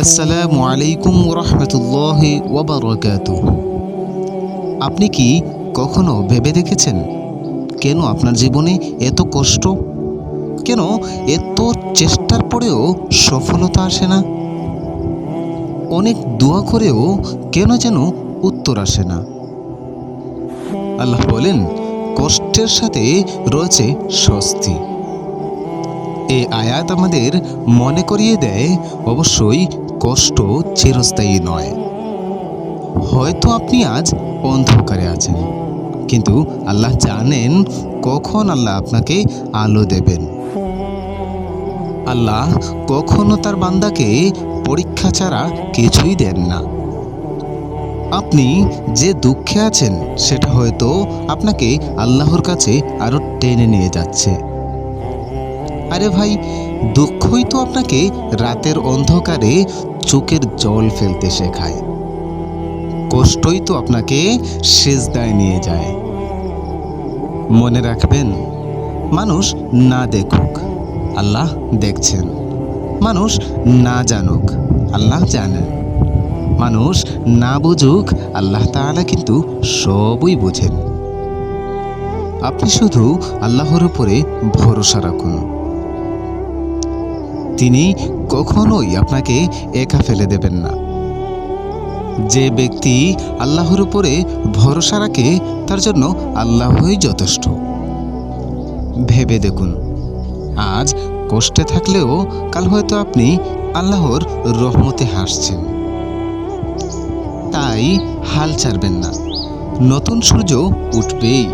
আসসালামু আলাইকুম রহমতুল্লাহ ওবরাকাত। আপনি কি কখনো ভেবে দেখেছেন কেন আপনার জীবনে এত কষ্ট? কেন এত চেষ্টার পরেও সফলতা আসে না? অনেক দোয়া করেও কেন যেন উত্তর আসে না? আল্লাহ বলেন, কষ্টের সাথে রয়েছে স্বস্তি। এই আয়াত আমাদের মনে করিয়ে দেয়, অবশ্যই কষ্ট চিরস্থায়ী নয়। হয়তো আপনি আজ অন্ধকারে আছেন, কিন্তু আল্লাহ জানেন কখন আল্লাহ আপনাকে আলো দেবেন। আল্লাহ কখনো তার বান্দাকে পরীক্ষা ছাড়া কিছুই দেন না। আপনি যে দুঃখে আছেন, সেটা হয়তো আপনাকে আল্লাহর কাছে আরও টেনে নিয়ে যাচ্ছে। আরে ভাই, দুঃখই তো আপনাকে রাতের অন্ধকারে চোখের জল ফেলতে শেখায়। কষ্টই তো আপনাকে সেজদায় নিয়ে যায়। মনে রাখবেন, মানুষ না দেখুক, আল্লাহ দেখছেন। মানুষ না জানুক, আল্লাহ জানেন। মানুষ না বুঝুক, আল্লাহ তাআলা কিন্তু সবই বোঝেন। আপনি শুধু আল্লাহর উপরে ভরসা রাখুন। তিনি কখনোই আপনাকে একা ফেলে দেবেন না। যে ব্যক্তি আল্লাহর উপরে ভরসা রাখে, তার জন্য আল্লাহই যথেষ্ট। ভেবে দেখুন, আজ কষ্টে থাকলেও কাল হয়তো আপনি আল্লাহর রহমতে হাসছেন। তাই হাল ছাড়বেন না, নতুন সূর্য উঠবেই।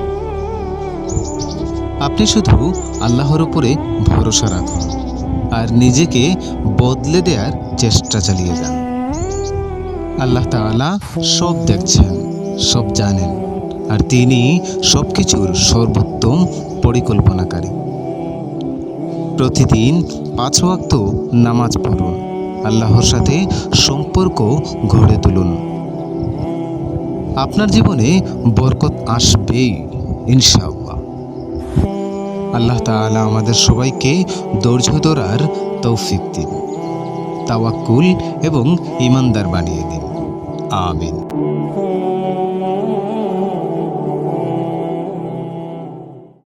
আপনি শুধু আল্লাহর উপরে ভরসা রাখুন। আর নিজেকে বদলে দেওয়ার চেষ্টা চালিয়ে যান। আল্লাহ তাআলা সব দেখছেন, সব জানেন আর তিনি সব কিছুর সর্বোত্তম পরিকল্পনাকারী। প্রতিদিন পাঁচ ওয়াক্ত নামাজ পড়ুন, আল্লাহর সাথে সম্পর্ক গড়ে তুলুন। আপনার জীবনে বরকত আসবেই, ইনশাআল্লাহ। আল্লাহ তালা আমাদের সবাইকে ধৈর্য ধরার তৌফিক দিন। তাওয়াক্কুল এবং ইমানদার বানিয়ে দিন। আমিন।